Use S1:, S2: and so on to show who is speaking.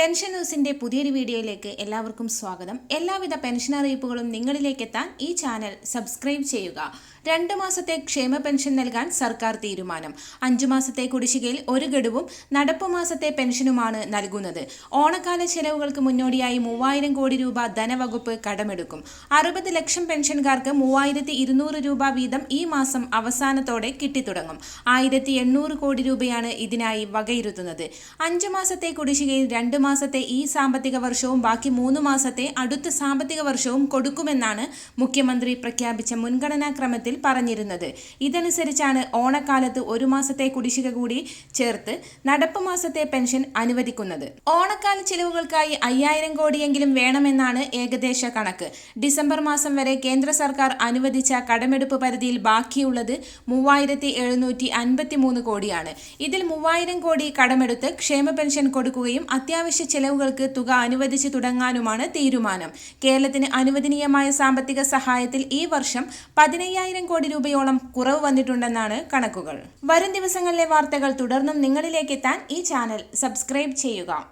S1: Pension ന്യൂസിന്റെ പുതിയൊരു വീഡിയോയിലേക്ക് എല്ലാവർക്കും സ്വാഗതം. എല്ലാവിധ പെൻഷൻ അറിയിപ്പുകളും നിങ്ങളിലേക്ക് എത്താൻ ഈ ചാനൽ സബ്സ്ക്രൈബ് ചെയ്യുക. രണ്ട് മാസത്തെ ക്ഷേമ പെൻഷൻ നൽകാൻ സർക്കാർ തീരുമാനം. അഞ്ചു മാസത്തെ കുടിശ്ശികയിൽ ഒരു ഗഡുവും നടപ്പു മാസത്തെ പെൻഷനുമാണ് നൽകുന്നത്. ഓണക്കാല ചെലവുകൾക്ക് മുന്നോടിയായി മൂവായിരം കോടി രൂപ ധനവകുപ്പ് കടമെടുക്കും. അറുപത് ലക്ഷം പെൻഷൻകാർക്ക് മൂവായിരത്തി ഇരുന്നൂറ് രൂപ വീതം ഈ മാസം അവസാനത്തോടെ കിട്ടിത്തുടങ്ങും. ആയിരത്തി എണ്ണൂറ് കോടി രൂപയാണ് ഇതിനായി വകയിരുത്തുന്നത്. അഞ്ചു മാസത്തെ കുടിശ്ശികയിൽ രണ്ട് മാസത്തെ ഈ സാമ്പത്തിക വർഷവും ബാക്കി മൂന്ന് മാസത്തെ അടുത്ത സാമ്പത്തിക വർഷവും കൊടുക്കുമെന്നാണ് മുഖ്യമന്ത്രി പ്രഖ്യാപിച്ച മുൻഗണനാ ക്രമത്തിൽ പറഞ്ഞിരുന്നത്. ഇതനുസരിച്ചാണ് ഓണക്കാലത്ത് ഒരു മാസത്തെ കുടിശ്ശിക കൂടി ചേർത്ത് നടപ്പ് മാസത്തെ പെൻഷൻ അനുവദിക്കുന്നത്. ഓണക്കാല ചിലവുകൾക്കായി അയ്യായിരം കോടിയെങ്കിലും വേണമെന്നാണ് ഏകദേശ കണക്ക്. ഡിസംബർ മാസം വരെ കേന്ദ്ര സർക്കാർ അനുവദിച്ച കടമെടുപ്പ് പരിധിയിൽ ബാക്കിയുള്ളത് മൂവായിരത്തി എഴുന്നൂറ്റി അൻപത്തി മൂന്ന് കോടിയാണ്. ഇതിൽ മൂവായിരം കോടി കടമെടുത്ത് ക്ഷേമ പെൻഷൻ കൊടുക്കുകയും അത്യാവശ്യ ചെലവുകൾക്ക് തുക അനുവദിച്ചു തുടങ്ങാനുമാണ് തീരുമാനം. കേരളത്തിന് അനുവദനീയമായ സാമ്പത്തിക സഹായത്തിൽ ഈ വർഷം പതിനയ്യായിരം കോടി രൂപയോളം കുറവ് വന്നിട്ടുണ്ടെന്നാണ് കണക്കുകൾ. വരും ദിവസങ്ങളിലെ വാർത്തകൾ തുടർന്നും നിങ്ങളിലേക്ക് എത്താൻ ഈ ചാനൽ സബ്സ്ക്രൈബ് ചെയ്യുക.